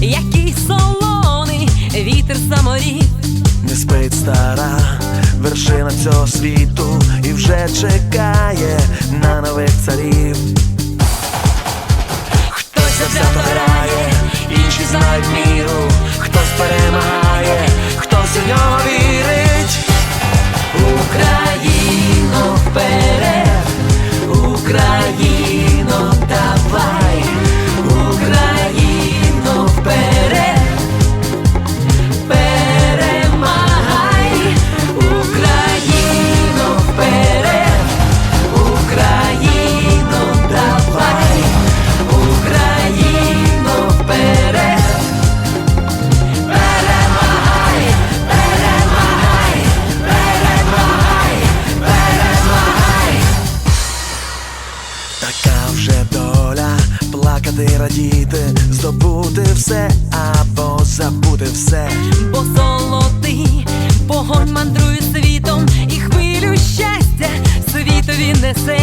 який солоний вітер саморів не спить стара вершина цього світу і вже чекає на нових царів. Хтось завзято грає, інші знають міру, хтось перемагає, хтось у нього вірить. Вже доля, плакати, радіти, здобути все або забути все. бо золотий погонь мандрує світом і хвилю щастя світові несе.